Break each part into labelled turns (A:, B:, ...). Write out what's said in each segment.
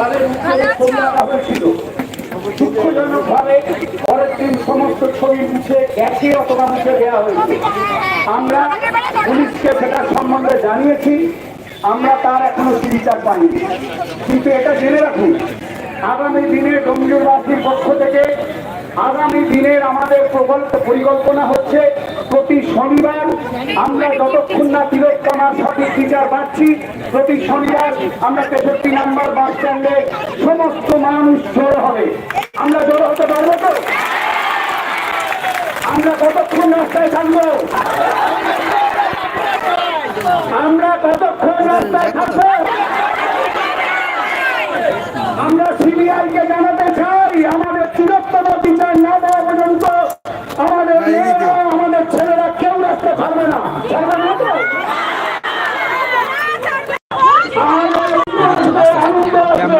A: তাদের মুখে দুঃখজনকভাবে পরের দিন সমস্ত ছবি মুছে গেছে অথবা মুছে দেওয়া হয়েছে। আমরা পুলিশকে সেটার সম্বন্ধে জানিয়েছি। আমরা তার এখনও চিকিৎসা পাইনি। কিন্তু এটা জেনে রাখুন আগামী দিনে ডোমজুরবাসীর পক্ষ থেকে আগামী দিনের আমাদের প্রকল্প পরিকল্পনা হচ্ছে, প্রতি শনিবার আমরা যতক্ষণ না তিরোত্তমার সঠিক বিচার পাচ্ছি, প্রতি শনিবার আমরা তেষট্টি নাম্বার বাস স্ট্যান্ডে সমস্ত মানুষ জোর হবে। আমরা জোর হতে পারব তো? আমরা কতক্ষণ রাস্তায় থাকব? আমরা কতক্ষণ রাস্তায় থাকব আমরা সিবিআই কে জানাতে চাই আমাদের তিরোত্তম বিচার না দেওয়া পর্যন্ত আমাদের মেয়েরা আমাদের ছেলেরা কেউ রাখতে পারবে না পারবে না তো?
B: ক্যামেরা দেখে গেছে।
A: তবু আমরা আমাদের ওই
B: ক্যামেরাটাকে
A: একটি বড় মেয়েটিকে ভুলতে দেব না ভুলতে দেব না তো
B: চল চল চল
A: আপনারা জানেন এই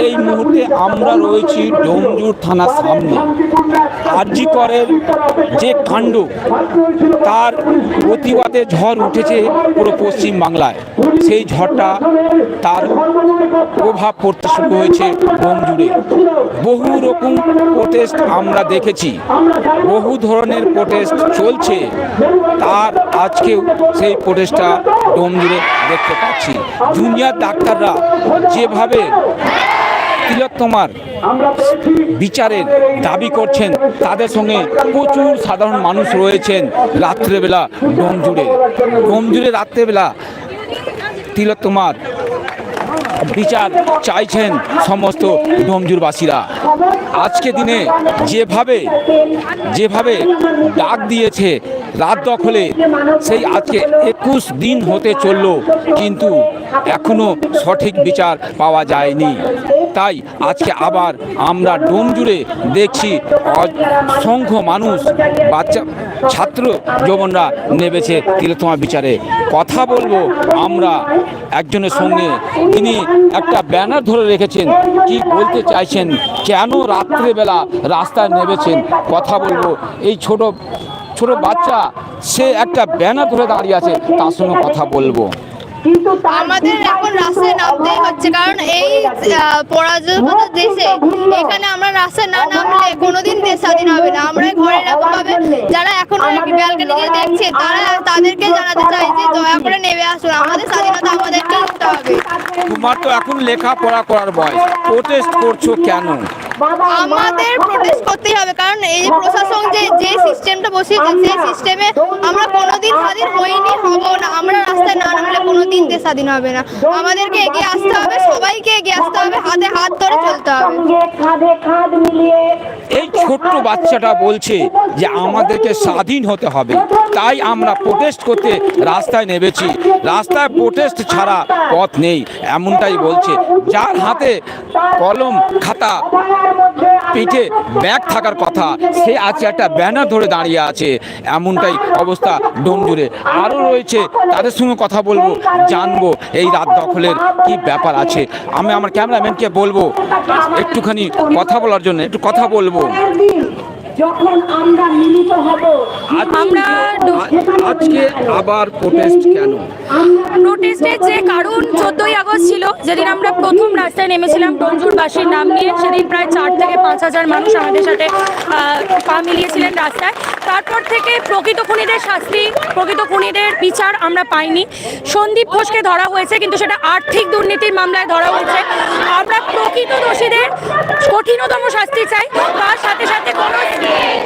B: এই মুহূর্তে আমরা রয়েছি ডোমজুর থানার সামনে। আরজি করের যে কাণ্ড তার প্রতিবাদে ঝড় উঠেছে পুরো পশ্চিম বাংলায় সেই ঝড়টা তার প্রভাব পড়তে শুরু হয়েছে ডোমজুড়ে বহু রকম প্রোটেস্ট আমরা দেখেছি। বহু ধরনের প্রোটেস্ট চলছে। তার আজকেও সেই প্রোটেস্টটা ডোম জুড়ে দেখতে পাচ্ছি। জুনিয়র ডাক্তাররা যেভাবে তিলোত্তমার বিচারের দাবি করছেন, তাদের সঙ্গে প্রচুর সাধারণ মানুষ রয়েছেন রাত্রেবেলা ডোম জুড়ে। ডোম জুড়ে রাত্রেবেলা তিলোত্তমার বিচার চাইছেন সমস্ত ডোমজুরবাসীরা আজকে দিনে যেভাবে যেভাবে ডাক দিয়েছে রাত দখলে, সেই আজকে একুশ দিন হতে চলল, কিন্তু এখনও সঠিক বিচার পাওয়া যায়নি। তাই আজকে আবার আমরা ডোম জুড়ে দেখছি অসংখ্য মানুষ, বাচ্চা, ছাত্র যৌবনরা নেমেছে তিলোত্তমা বিচারে। কথা বলব আমরা একজনের সঙ্গে, তিনি একটা ব্যানার ধরে রেখেছেন, কি বলতে চাইছেন, কেন রাত্রেবেলা রাস্তায় নেমেছেন, কথা বলব। এই ছোট ছোট বাচ্চা, সে একটা ব্যানার ধরে দাঁড়িয়ে আছে, তার সঙ্গে কথা বলব।
C: আমাদের এখন রাস্তায় নামতেই হচ্ছে কারণ এই পরাজয়গত দেশে এখানে আমরা রাস্তায় না নামলে কোনোদিন দেশ স্বাধীন হবে না। আমরা ঘরে এরকম ভাবে যারা এখন ব্যালকানি দিয়ে দেখছে তারা তাদেরকে জানাতে চাই যে দয়া করে নেমে আসুন। আমাদের স্বাধীনতা আমাদেরকে নিতে হবে।
B: তোমার তো এখন লেখাপড়া করার বয়স। প্রোটেস্ট করছ কেন?
C: আমাদের প্রোটেস্ট করতেই হবে কারণ এই যে প্রশাসন যে যে সিস্টেমটা বসিয়েছে সেই সিস্টেমে আমরা কোনোদিন স্বাধীন হইনি হব না। দেশ স্বাধীন হবে না। আমাদেরকে এগিয়ে আসতে হবে সবাইকে এগিয়ে আসতে হবে হাতে হাত ধরে চলতে হবে।
D: সঙ্গে কাঁধে কাঁধ মিলিয়ে
B: এই ছোট্ট বাচ্চাটা বলছে যে আমাদেরকে স্বাধীন হতে হবে। তাই আমরা প্রোটেস্ট করতে রাস্তায় নেমেছি। রাস্তায় প্রোটেস্ট ছাড়া পথ নেই এমনটাই বলছে। যার হাতে কলম খাতা পিঠে ব্যাগ থাকার কথা। সে আছে একটা ব্যানার ধরে দাঁড়িয়ে আছে। এমনটাই অবস্থা ডোমজুড়ে। আরও রয়েছে, তাদের সঙ্গে কথা বলব, জানব এই রাত দখলের কি ব্যাপার আছে। আমি আমার ক্যামেরাম্যানকে বলব, একটুখানি কথা বলার জন্য, একটু কথা বলব।
D: যখন আমরা মিলিত হব
E: আমরা
B: আজকে আবার প্রোটেস্ট কেন?
E: প্রোটেস্টের যে কারণ চোদ্দই আগস্ট ছিল যেদিন আমরা প্রথম রাস্তায় নেমেছিলাম ডোমজুরবাসীর নাম নিয়ে সেদিন প্রায় চার থেকে পাঁচ হাজার মানুষ আমাদের সাথে পা মিলিয়েছিলেন রাস্তায়। তারপর থেকে প্রকৃত খুনিদের শাস্তি প্রকৃত খুনিদের বিচার আমরা পাইনি। সন্দীপ ঘোষকে ধরা হয়েছে কিন্তু সেটা আর্থিক দুর্নীতির মামলায় ধরা হয়েছে। আমরা প্রকৃত দোষীদের কঠিনতম শাস্তি চাই তার সাথে সাথে কোনো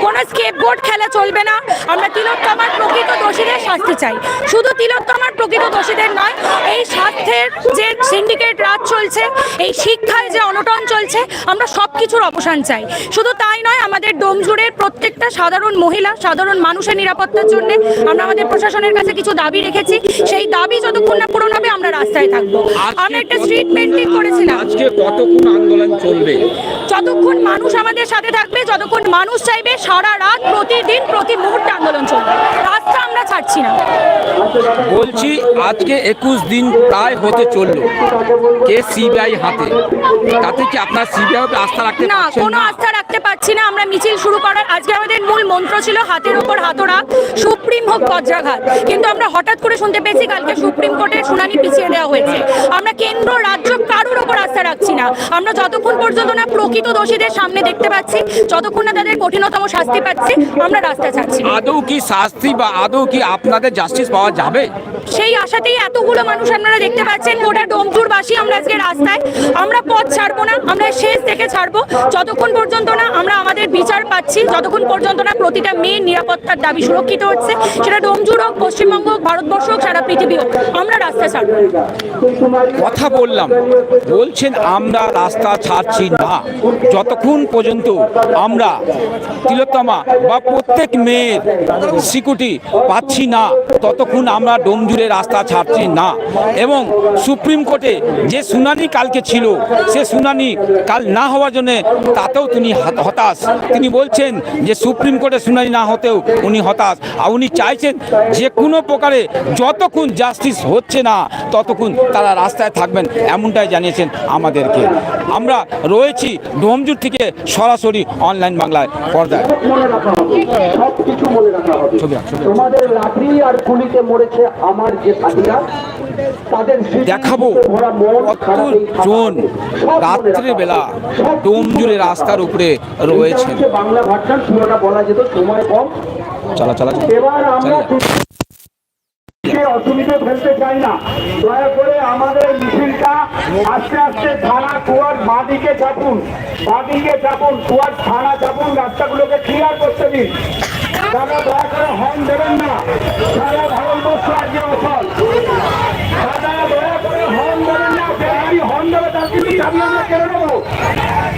E: কোনো স্কেপবোর্ড খেলা চলবে না। আমরা তিলোত্তমার প্রকৃত দোষীদের শাস্তি চাই। শুধু তিলোত্তমার প্রকৃত দোষীদের নয় এই স্বার্থের যে সিন্ডিকেট রাজ চলছে এই শিক্ষায় যে অনটন চলছে আমরা সব কিছুর অবসান চাই। শুধু তাই নয় আমাদের ডোমজুড়ের প্রত্যেকটা সাধারণ মহিলা সাধারণ মানুষের নিরাপত্তার জন্য আমরা আমাদের প্রশাসনের কাছে কিছু দাবি রেখেছি। সেই দাবি যতক্ষণ না পূরণ হবে আমরা রাস্তায় থাকব। আমরা একটা স্ট্রিট পেন্টিং করেছিলাম।
B: আজকে কতক্ষণ আন্দোলন চলবে?
E: যতক্ষণ মানুষ আমাদের সাথে থাকবে যতক্ষণ মানুষ চাইবে সারা রাত প্রতিদিন প্রতি মুহূর্তে আন্দোলন চলবে। রাস্তা আমরা ছাড়ছি না।
B: বলছি আজকে একুশ দিন প্রায় হতে চলল কে সিবিআই হাতে? তাতে কি আপনার সিবিআই আস্থা রাখতে
E: না কোনো আস্থা রাখতে পারছি না। আমরা মিছিল শুরু করার আজকে আমাদের মূল মন্ত্র ছিল হাতের উপর হাতরা সুপ্রিম হোক বজ্রাঘাত কিন্তু আমরা হঠাৎ করে শুনতে পেয়েছি কালকে সুপ্রিম কোর্টের শুনানি পিছিয়ে দেওয়া হয়েছে। আমরা কেন্দ্র, রাজ্য কারোর ওপর আস্থা রাখছি না। আমরা যতক্ষণ পর্যন্ত না প্রকৃত দোষীদের সামনে দেখতে পাচ্ছি, যতক্ষণ না তাদের কঠিনতম শাস্তি পাচ্ছি, আমরা রাস্তা ছাড়ছি
B: আদৌ কি শাস্তি বা আদৌ কি আপনাদের জাস্টিস পাওয়া যাবে?
E: সেই আশাতেই এতগুলো মানুষ আপনারা দেখতে পাচ্ছেন, গোটা ডোমচুরবাসী আমরা আজকে রাস্তায়। আমরা পথ ছাড়বো না, আমরা শেষ থেকে ছাড়বো। যতক্ষণ পর্যন্ত না আমরা আমাদের বিচার পাচ্ছি, যতক্ষণ পর্যন্ত না প্রতিটা মেয়ের নিরাপত্তার দাবি সুরক্ষিত হচ্ছে, সেটা ডোমজুর হোক, পশ্চিমবঙ্গ হোক, ভারতবর্ষ হোক, সারা পৃথিবী হোক, আমরা রাস্তা ছাড়বো
B: কথা বললাম, বলছেন আমরা রাস্তা ছাড়ছি না। যতক্ষণ পর্যন্ত আমরা তিলোত্তমা বা প্রত্যেক মেয়ের সিকিউরিটি পাচ্ছি না, ততক্ষণ আমরা ডোমজুড়ে রাস্তা ছাড়ছি না। এবং সুপ্রিম কোর্টে যে শুনানি কালকে ছিল, সে শুনানি কাল না হওয়ার জন্য তাতেও তিনি হতাশ। তিনি বলছেন যে সুপ্রিম কোর্টে শুনানি না হতেও উনি হতাশ। আর উনি চাইছেন যে কোনো প্রকারে যতক্ষণ জাস্টিস হচ্ছে না, ততক্ষণ তারা রাস্তায় থাকবেন, এমনটাই জানিয়েছেন আমাদেরকে। আমরা রয়েছি ডোমজুর থেকে সরাসরি অনলাইন বাংলায় পর্দায়।
A: মনে রাখা হবে। সব কিছু মনে রাখা। হবে। তোমাদের লাঠি আর গুলিতে মরেছে আমার যে সাথীরা তাদের
B: দেখাবো
A: রাখা
B: রাত্রিবেলা
A: হবে।
B: জুড়ে রাস্তার উপরে
A: রয়েছে বাংলা ভাষার পুরোটা বলা যেত সময় কম।
B: চালা চালা
A: এবার আমরা
B: চালিয়ে।
A: কে অসুবিধে ফেলতে চাই না। দয়া করে আমাদের মিছিলটা আস্তে আস্তে থানা কুয়ার বাঁদিকে চাপুন। বাঁদিকে চাপুন, কুয়ার থানা চাপুন, রাস্তাগুলোকে ক্লিয়ার করতে দিন। দাদা, দয়া করে হর্ন দেবেন না। সারা ভারতবর্ষ আজকে অসল দাদা, দয়া করে হর্ন দেবেন না। যে গাড়ি হর্ন দেবে তার কিন্তু চাবি আমরা কেড়ে নেব।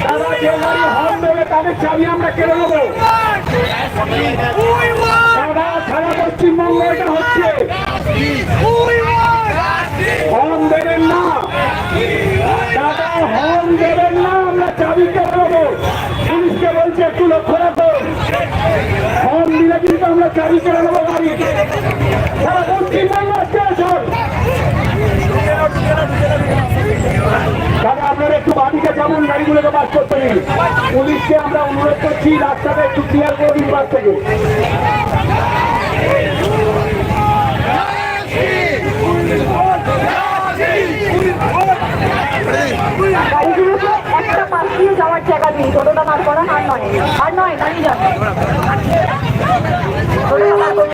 A: দাদা, যে গাড়ি হর্ন দেবে তাদের চাবি আমরা কেড়ে নেব। সারা পশ্চিমবঙ্গ এটা হচ্ছে। হর্ন দেবেন না দাদা হর্ন দেবেন না আমরা চাবি কেটে নেব পুলিশকে বলছে, একটু লক্ষ্য রাখো। হর্ন দিলে কিন্তু আমরা চাবি কেটে নেব গাড়ি। সারা পশ্চিমবঙ্গ স্টেশন দাদা, আপনারা একটু বাদিকে যাবেন, গাড়িগুলোকে বাস দিন পুলিশকে আমরা অনুরোধ করছি, রাস্তাটা একটু ক্লিয়ার করে দিন বাস থেকে।
D: একটা পাশ করা আর নয়। আর নয়।